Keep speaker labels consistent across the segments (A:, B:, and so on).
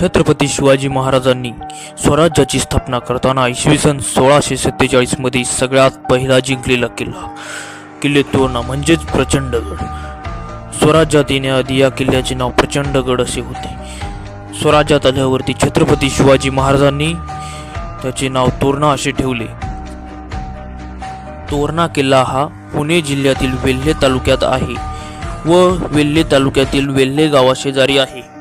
A: छत्रपती शिवाजी महाराजांनी स्वराज्याची स्थापना करताना इसवी सन सोळाशे सत्तेचाळीसमध्ये सगळ्यात पहिला जिंकलेला किल्ला. किल्ले तोरणा म्हणजेच प्रचंडगड स्वराज्यात येण्याआधी या किल्ल्याचे नाव प्रचंडगड असे होते. स्वराज्यात आल्यावरती छत्रपती शिवाजी महाराजांनी त्याचे नाव तोरणा असे ठेवले. तोरणा किल्ला हा पुणे जिल्ह्यातील वेल्हे तालुक्यात आहे व वेल्हे तालुक्यातील वेल्हे गावाशेजारी आहे.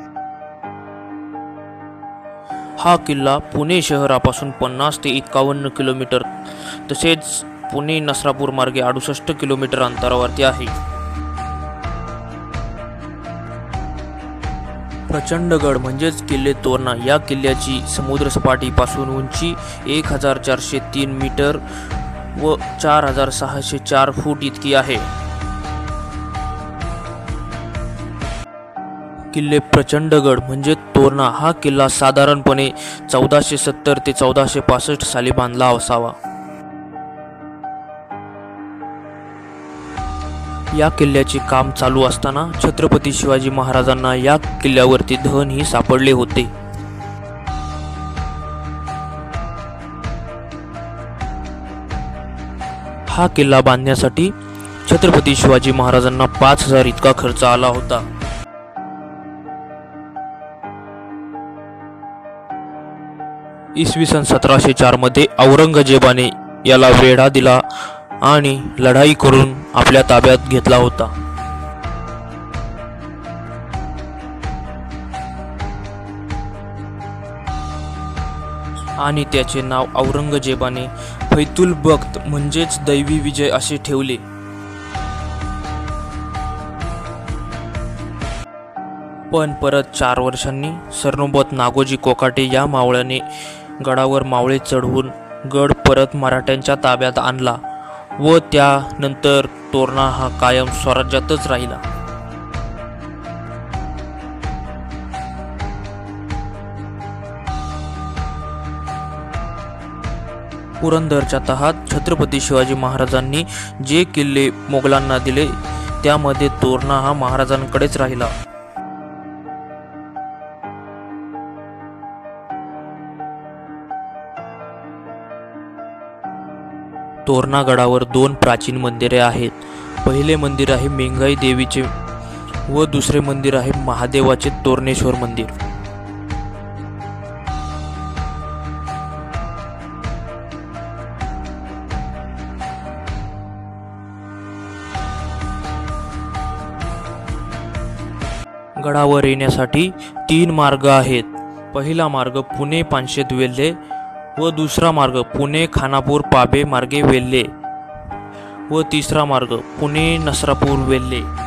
A: हा किल्ला पुणे शहरापासून पन्नास ते एकावन्न किलोमीटर तसेच पुणे नसरापूर मार्गे अडुसष्ट किलोमीटर अंतरावरती आहे. प्रचंडगड म्हणजेच किल्ले तोरणा या किल्ल्याची समुद्रसपाटीपासून उंची एक हजार चारशे तीन मीटर व चार हजार सहाशे चार फूट इतकी आहे. किल्ले प्रचंडगड म्हणजे तोरणा. हा किल्ला साधारणपणे चौदाशे सत्तर ते चौदाशे पासष्ट साली बांधला असावा. या किल्ल्याचे काम चालू असताना छत्रपती शिवाजी महाराजांना या किल्ल्यावरती धन ही सापडले होते. हा किल्ला बांधण्यासाठी छत्रपती शिवाजी महाराजांना पाच हजार इतका खर्च आला होता. इसवी सन सतराशे चारमध्ये औरंगजेबाने याला वेढा दिला आणि लढाई करून आपल्या ताब्यात घेतला होता. आणि त्याचे नाव औरंगजेबाने फैतुल बख्त म्हणजेच दैवी विजय असे ठेवले. पण परत चार वर्षांनी सरनोबत नागोजी कोकाटे या मावळ्याने गडावर मावळे चढवून गड परत मराठ्यांच्या ताब्यात आणला व त्यानंतर तोरणा हा कायम स्वराज्यातच राहिला. पुरंदरच्या तहात छत्रपती शिवाजी महाराजांनी जे किल्ले मोगलांना दिले त्यामध्ये तोरणा हा महाराजांकडेच राहिला. तोरणा गडावर दोन प्राचीन मंदिरे आहेत. पहिले मंदिर आहे मेंगाई देवीचे व दुसरे मंदिर आहे महादेवाचे तोरणेश्वर मंदिर. गडावर येण्यासाठी तीन मार्ग आहेत. पहिला मार्ग पुणे पानशेत वेल्हे व दुसरा मार्ग पुणे खानापूर पाबे मार्गे वेल्हे. व तिसरा मार्ग पुणे नसरापूर वेल्हे.